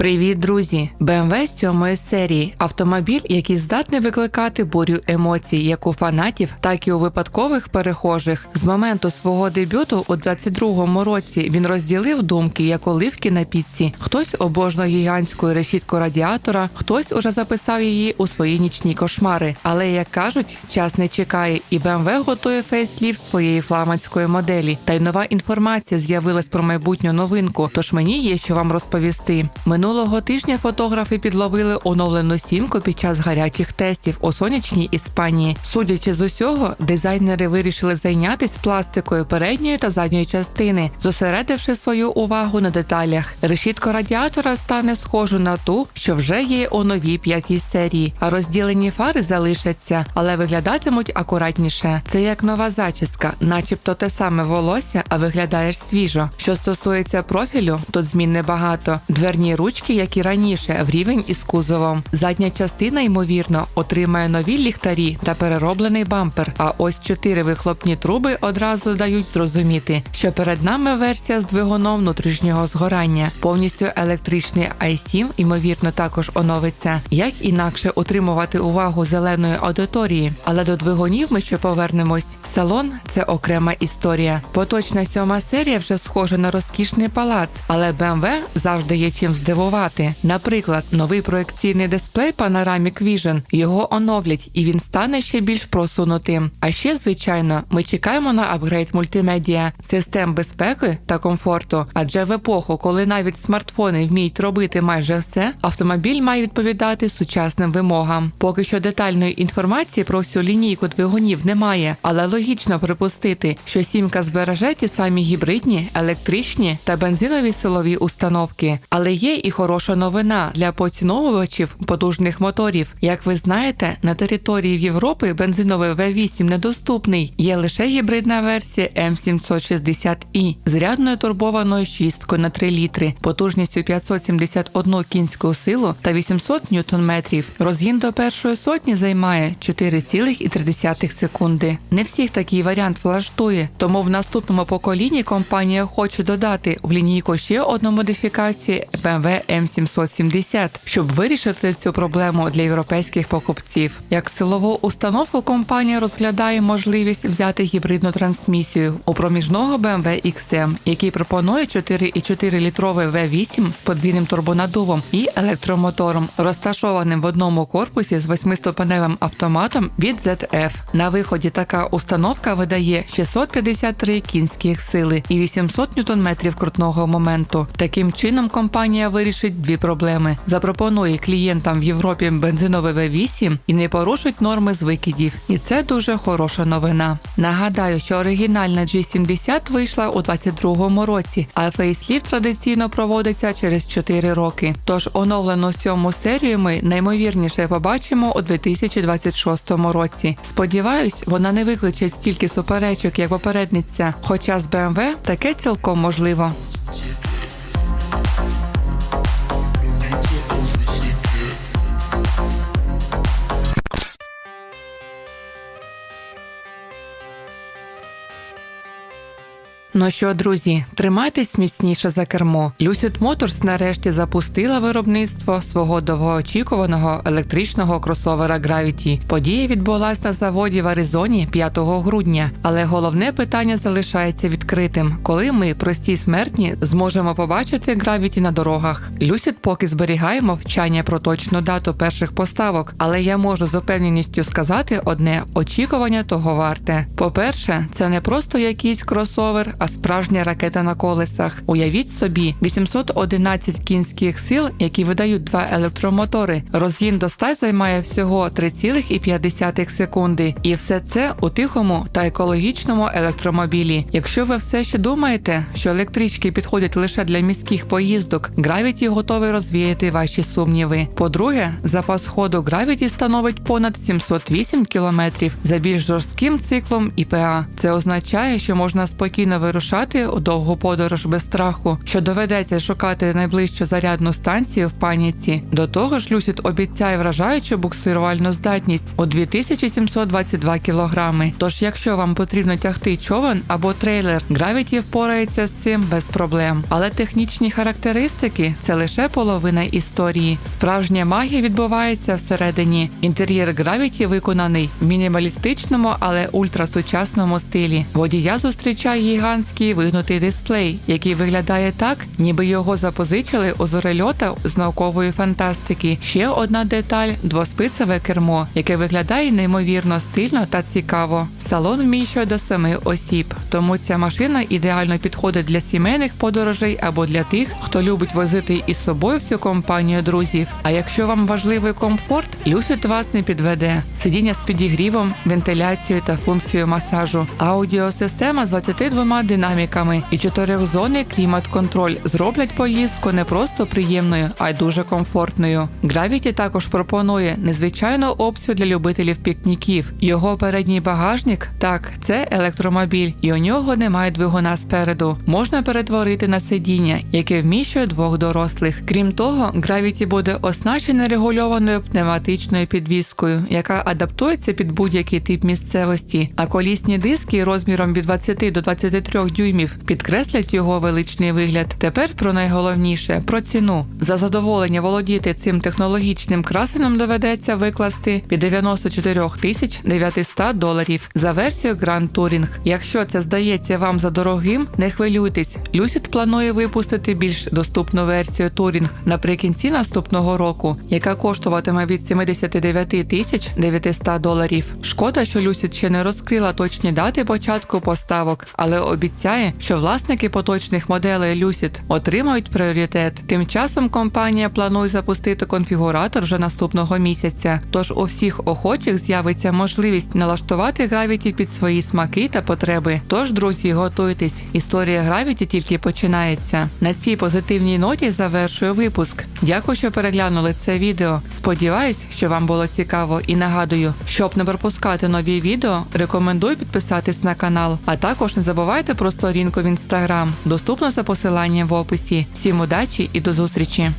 Привіт, друзі! BMW з сьомої серії автомобіль, який здатний викликати бурю емоцій, як у фанатів, так і у випадкових перехожих. З моменту свого дебюту у 22-му році він розділив думки як оливки на піці. Хтось обожнує гігантську решітку радіатора, хтось уже записав її у свої нічні кошмари. Але як кажуть, час не чекає, і BMW готує фейсліфт своєї фламандської моделі. Та й нова інформація з'явилась про майбутню новинку. Тож мені є що вам розповісти. Минулого тижня фотографи підловили оновлену сімку під час гарячих тестів у сонячній Іспанії. Судячи з усього, дизайнери вирішили зайнятися пластикою передньої та задньої частини, зосередивши свою увагу на деталях. Решітка радіатора стане схожу на ту, що вже є у новій п'ятій серії, а розділені фари залишаться, але виглядатимуть акуратніше. Це як нова зачіска, начебто те саме волосся, а виглядаєш свіжо. Що стосується профілю, то змін небагато. Дверні ручки, як і раніше, в рівень із кузовом. Задня частина, ймовірно, отримає нові ліхтарі та перероблений бампер. А ось чотири вихлопні труби одразу дають зрозуміти, що перед нами версія з двигуном внутрішнього згорання. Повністю електричний i7, ймовірно, також оновиться. Як інакше утримувати увагу зеленої аудиторії, але до двигунів ми ще повернемось. Салон це окрема історія. Поточна сьома серія вже схожа на розкішний палац, але BMW завжди є чим здивувати. Наприклад, новий проекційний дисплей Panoramic Vision. Його оновлять, і він стане ще більш просунутим. А ще, звичайно, ми чекаємо на апгрейд мультимедіа, систем безпеки та комфорту. Адже в епоху, коли навіть смартфони вміють робити майже все, автомобіль має відповідати сучасним вимогам. Поки що детальної інформації про всю лінійку двигунів немає, але логічно припустити, що сімка збереже ті самі гібридні, електричні та бензинові силові установки. Але є і хороша новина для поціновувачів потужних моторів. Як ви знаєте, на території Європи бензиновий V8 недоступний. Є лише гібридна версія M760i з рядною турбованою шісткою на 3 літри, потужністю 571 кінську силу та 800 ньютон-метрів. Розгін до першої сотні займає 4,3 секунди. Не всіх такий варіант влаштує, тому в наступному поколінні компанія хоче додати в лінійку ще одну модифікацію BMW M770, щоб вирішити цю проблему для європейських покупців. Як силову установку компанія розглядає можливість взяти гібридну трансмісію у проміжного BMW XM, який пропонує 4,4 літровий V8 з подвійним турбонадувом і електромотором, розташованим в одному корпусі з восьмиступеневим автоматом від ZF. На виході така установка видає 653 кінських сили і 800 ньютон-метрів крутного моменту. Таким чином компанія вирішить дві проблеми: запропонує клієнтам в Європі бензиновий V8 і не порушить норми з викидів. І це дуже хороша новина. Нагадаю, що оригінальна G70 вийшла у 22-му році, а фейсліфт традиційно проводиться через 4 роки. Тож оновлену сьому серію ми наймовірніше побачимо у 2026 році. Сподіваюсь, вона не викличе стільки суперечок, як попередниця. Хоча з BMW таке цілком можливо. Ну що, друзі, тримайтесь міцніше за кермо. Lucid Motors нарешті запустила виробництво свого довгоочікуваного електричного кросовера Gravity. Подія відбулася на заводі в Аризоні 5 грудня. Але головне питання залишається відкритим: коли ми, прості смертні, зможемо побачити Gravity на дорогах. Lucid поки зберігає мовчання про точну дату перших поставок, але я можу з упевненістю сказати одне: очікування того варте. По-перше, це не просто якийсь кросовер а справжня ракета на колесах. Уявіть собі, 811 кінських сил, які видають два електромотори. Розгін до 100 займає всього 3,5 секунди. І все це у тихому та екологічному електромобілі. Якщо ви все ще думаєте, що електрички підходять лише для міських поїздок, Gravity готовий розвіяти ваші сумніви. По-друге, запас ходу Gravity становить понад 708 км за більш жорстким циклом ІПА. Це означає, що можна спокійно вирушати у довгу подорож без страху, що доведеться шукати найближчу зарядну станцію в паніці. До того ж, Lucid обіцяє вражаючу буксирувальну здатність у 2722 кілограми. Тож, якщо вам потрібно тягти човен або трейлер, Gravity впорається з цим без проблем. Але технічні характеристики це лише половина історії. Справжня магія відбувається всередині. Інтер'єр Gravity виконаний в мінімалістичному, але ультрасучасному стилі. Водія зустрічає гігантський вигнутий дисплей, який виглядає так, ніби його запозичили у зорельота з наукової фантастики. Ще одна деталь двоспицеве кермо, яке виглядає неймовірно стильно та цікаво. Салон вміщує до семи осіб, тому ця машина ідеально підходить для сімейних подорожей або для тих, хто любить возити із собою всю компанію друзів. А якщо вам важливий комфорт, Lucid вас не підведе. Сидіння з підігрівом, вентиляцією та функцією масажу, аудіосистема з 22 динаміками і чотирьохзонний клімат-контроль зроблять поїздку не просто приємною, а й дуже комфортною. Gravity також пропонує незвичайну опцію для любителів пікніків. Його передній багажник так, це електромобіль, і у нього немає двигуна спереду. Можна перетворити на сидіння, яке вміщує двох дорослих. Крім того, Gravity буде оснащений регульованою пневматичною підвіскою, яка адаптується під будь-який тип місцевості. А колісні диски розміром від 20 до 23 дюймів підкреслять його величний вигляд. Тепер про найголовніше про ціну. За задоволення володіти цим технологічним красенем доведеться викласти від 94 тисяч 900 доларів за версію Grand Touring. Якщо це здається вам за дорогим, не хвилюйтесь. Lucid планує випустити більш доступну версію Touring наприкінці наступного року, яка коштуватиме від 79 тисяч 900 доларів. Шкода, що Lucid ще не розкрила точні дати початку поставок, але обіцяє, що власники поточних моделей Lucid отримають пріоритет. Тим часом компанія планує запустити конфігуратор вже наступного місяця. Тож у всіх охочих з'явиться можливість налаштувати Gravity під свої смаки та потреби. Тож, друзі, готуйтесь. Історія Gravity тільки починається. На цій позитивній ноті завершую випуск. Дякую, що переглянули це відео. Сподіваюсь, що вам було цікаво і нагадую, щоб не пропускати нові відео, рекомендую підписатись на канал. А також не забувайте про сторінку в інстаграм, Доступно за посиланням в описі. Всім удачі і до зустрічі!